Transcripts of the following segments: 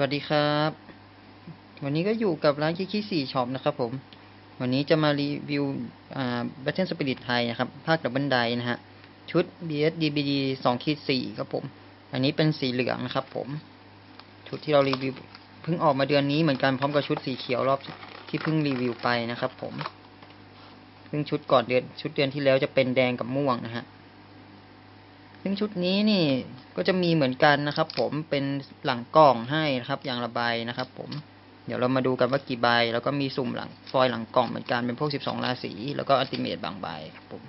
วัสดีครับ วันนี้ก็อยู่กับร้านคิคิสี่ช็อปนะครับผม วันนี้จะมารีวิวอ่า Battle Spirit ไทยนะครับ ภาคดับเบิลไดนะฮะ ชุด BS DBD 2ขีด4ครับผม อันนี้เป็นสีเหลืองนะครับผม ชุดที่เรารีวิวเพิ่งออกมาเดือนนี้เหมือนกันพร้อมกับชุดสีเขียวรอบที่เพิ่งรีวิวไปนะครับผม ซึ่งชุดก่อนเดือนชุดเดือนที่แล้วจะเป็นแดงกับม่วงนะฮะ ซึ่งชุดนี้นี่ก็จะมีเหมือนกันนะครับ ผมเป็นหลังกล่องให้นะครับ อย่างละใบนะครับ ผมเดี๋ยวเรามาดูกันว่ากี่ใบ แล้วก็มีสุ่มหลังฟอยหลังกล่องเหมือนกันเป็นพวกสิบสองราศี แล้วก็อัลติเมตบางใบครับผม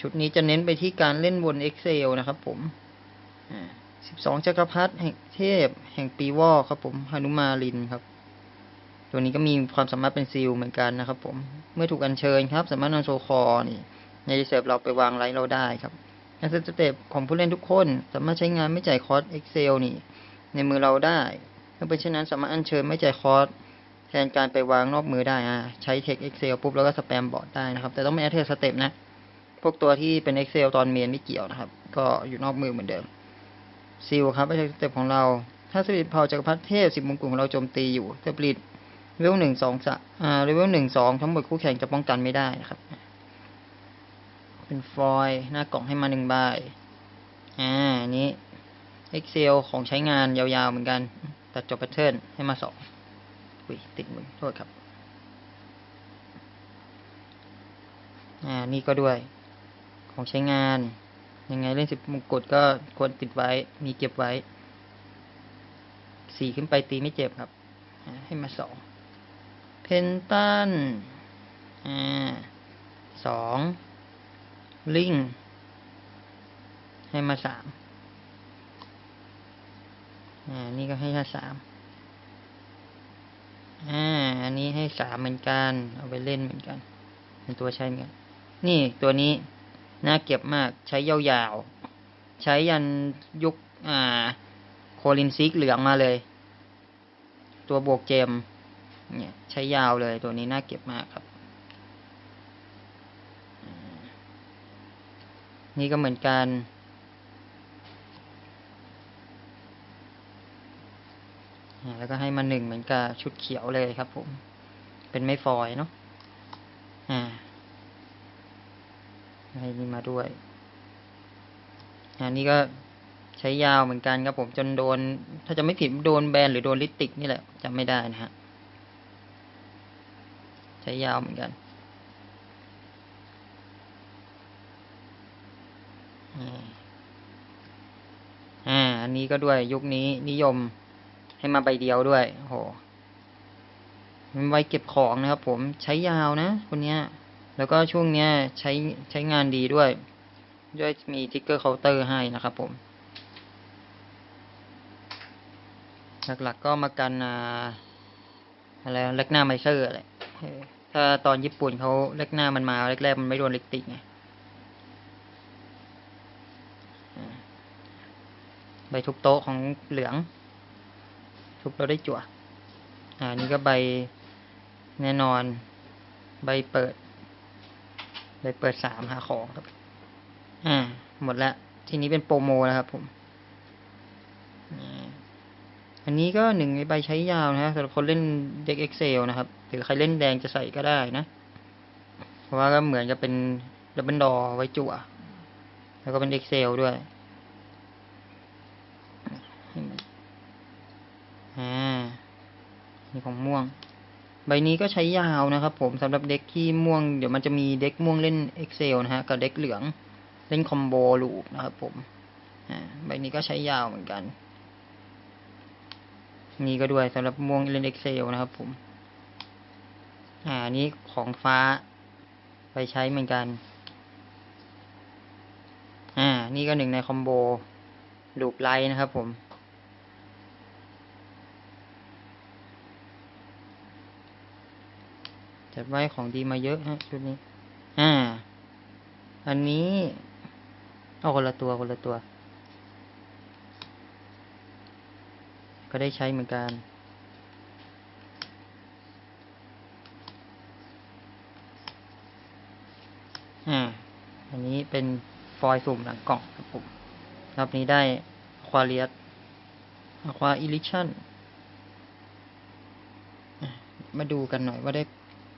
ชุดนี้จะเน้นไปที่การเล่นบน Excel นะครับ ผมสิบสองจักรพรรดิแห่งเทพ แห่งปีวอกครับ ผมฮานุมาลินครับ ตัวนี้ก็มีความสามารถเป็นซีลเหมือนกันนะครับ ผม เมื่อถูกอัญเชิญครับ สามารถนำโซคอนี่ ในรีเซิร์ฟเราไปวางไลท์เราได้ครับการสเต็ปของผู้เล่นทุกคน สามารถใช้งานไม่จ่ายคอร์ส Excel นี่ ในมือเราได้ถ้าเป็นเช่นนั้นสามารถอัญเชิญไม่จ่ายคอสแทนการไปวางนอกมือได้อ่าใช้เทค Excel ปุ๊บแล้วก็สแปมบอร์ดได้นะครับ แต่ต้องไม่แอดเทสสเต็ปนะ พวกตัวที่เป็น Excel ตอนเมนไม่เกี่ยวนะครับ ก็อยู่นอกมือเหมือนเดิมซิลครับไม่ใช่สเต็ปของเรา ถ้าสปิริตเผาจักรพรรดิเทพสิบมงกุฎของเราโจมตีอยู่สปิริตเลเวลหนึ่งสองสอ่าเลเวลหนึ่งสองทั้งหมดคู่แข่งจะป้องกันไม่ได้นะครับ เป็นฟอยล์หน้ากล่องให้มาหนึ่งใบ อ่านี้ Excel ของใช้งานยาวๆเหมือนกัน ตัดจบแพทเทิร์นให้มาสองอุ้ยติดมือโทษครับ อ่า นี่ก็ด้วย ของใช้งาน ยังไงเล่นสิบมงกุฎก็ควรติดไว้ มีเก็บไว้ สี่ขึ้นไปตีไม่เจ็บครับ ให้มาสอง เพนตัน อ่าสอง ลิงให้มาสามอ่า นี่ก็ให้มาสามอ่า อันนี้ให้สามเหมือนกัน เอาไปเล่นเหมือนกันเป็นตัวใช้เหมือนกัน นี่ตัวนี้น่าเก็บมาก ใช้ยาวๆ ใช้ยันยุค อ่า โคลินซิกเหลืองมาเลย ตัวบวกเจม เนี่ย ใช้ยาวเลย ตัวนี้น่าเก็บมากครับ นี่ก็เหมือนกัน แล้วก็ให้มาหนึ่งเหมือนกับชุดเขียวเลยครับผม เป็นไม่ฟอยเนาะ อ่า ให้นี่มาด้วย อันนี้ก็ใช้ยาวเหมือนกันครับผมจนโดน ถ้าจะไม่ผิดโดนแบนหรือโดนลิติกนี่แหละจำไม่ได้นะฮะ ใช้ยาวเหมือนกัน อันนี้ก็ด้วยยุคนี้นิยมให้มาใบเดียวด้วยโหมันไว้เก็บของนะครับ ผมใช้ยาวนะคนเนี้ย แล้วก็ช่วงเนี้ยใช้ใช้งานดีด้วย ด้วยมีทิกเกอร์เคาน์เตอร์ให้นะครับผมหลักๆก็มากันอ่าอะไรเล็กหน้าไมเซอร์อะไรถ้าตอนญี่ปุ่นเขาเล็กหน้ามันมาแรกๆมันไม่โดนลิกติกไง ใบทุบโต๊ะของเหลือง ทุบเราได้จั่วอ่านี่ก็ใบแน่นอน ใบเปิด ใบเปิดสามหาของครับ อ่า หมดแล้วทีนี้เป็นโปรโมแล้วครับผม อันนี้ก็หนึ่งในใบใช้ยาวนะสำหรับคนเล่นเด็ก Excel นะครับ หรือใครเล่นแดงจะใส่ก็ได้นะ เพราะว่าก็เหมือนกับเป็นดับเบิลดอไว้จั่ว แล้วก็เป็น Excel ด้วย อ่า นี่ของ ม่วง ใบนี้ก็ใช้ยาวนะครับ ผมสำหรับเด็กที่ม่วง เดี๋ยวมันจะมีเด็กม่วงเล่น Excel นะฮะ กับเด็กเหลืองเล่นคอมโบลูปนะครับผมใบนี้ก็ใช้ยาวเหมือนกัน นี่ก็ด้วยสำหรับม่วงเล่น Excel นะครับผม อ่านี้ของฟ้าไปใช้เหมือนกัน อ่า นี่ก็หนึ่งในคอมโบลูปไลท์นะครับผม จัดไว้ของดีมาเยอะฮะชุดนี้ อ่า อันนี้ เอาคนละตัวคนละตัว ก็ได้ใช้เหมือนกันอ่า อันนี้เป็นฟอยล์สุ่มหลังกล่องครับผมรอบนี้ได้ควาเลียส Aqua Illusion อะมาดูกันหน่อยว่าได้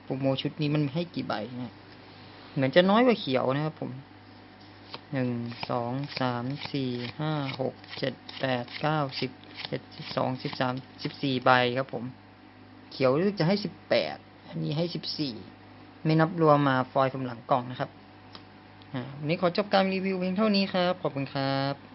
โปรโมชุดนี้มันให้กี่ใบนะเหมือนจะน้อยกว่าเขียวนะครับผมหนึ่งสองสามสี่ห้าหกเจ็ดแปดเก้าสิบเจ็ดสิบสองสิบสามสิบสี่ใบครับผม เขียวรู้สึกจะให้สิบแปดอันนี้ให้สิบสี่ไม่นับรวมมาฟอยล์สำหลังกล่องนะครับอ่าวันนี้ขอจบการรีวิวเพียงเท่านี้ครับ ขอบคุณครับ